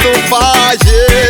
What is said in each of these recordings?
estufagem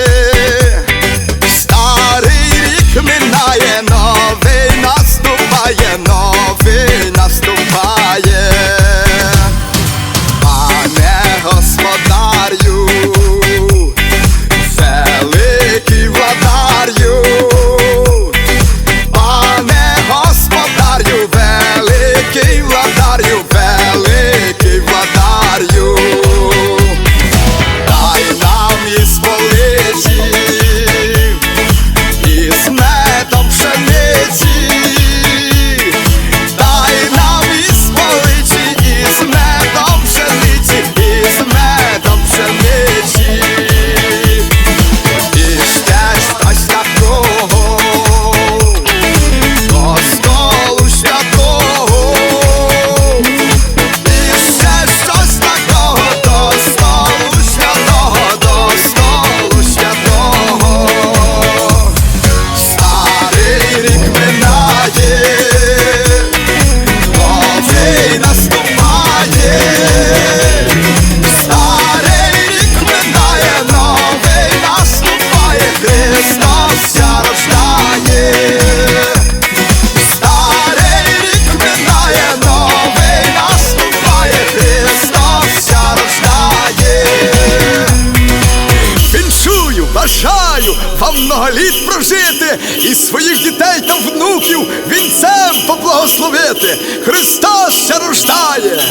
бажаю вам много літ прожити і своїх дітей та внуків вінцем поблагословити. Христос ще рождає!